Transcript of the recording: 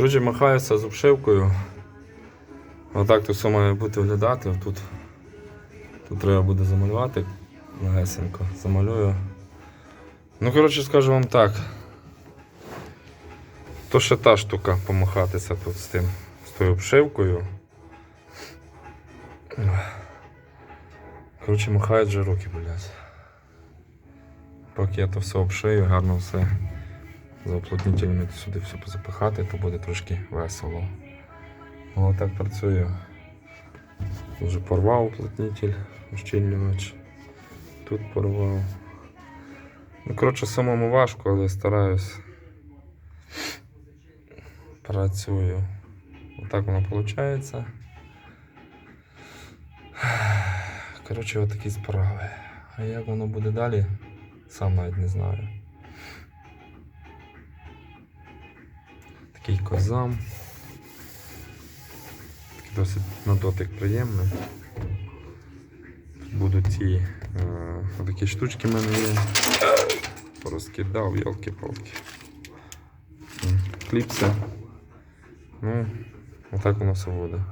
Коротше, махаюся з обшивкою. Отак то все має бути виглядати. Тут, тут треба буде замалювати легесенько. Замалюю. Ну, коротше, скажу вам так. То ще та штука помахатися тут з тим, з тою обшивкою. Коротше, махають вже руки, блядь. Поки я то все обшию, гарно все за уплотнителями сюди все позапихати, то буде трошки весело. Але так працює. Вже порвав уплотнитель, ущільнювач. Тут порвав. Ну, коротше, самому важко, але стараюсь. Працюю. Отак воно виходить. Коротше, отакі справи. А як воно буде далі, сам навіть не знаю. Такий козам. Такий досить на дотик приємний. Будуть ці е, такі штучки в мене є. Порозкидав, ялки-палки. Кліпси. Ну, отак у нас буде.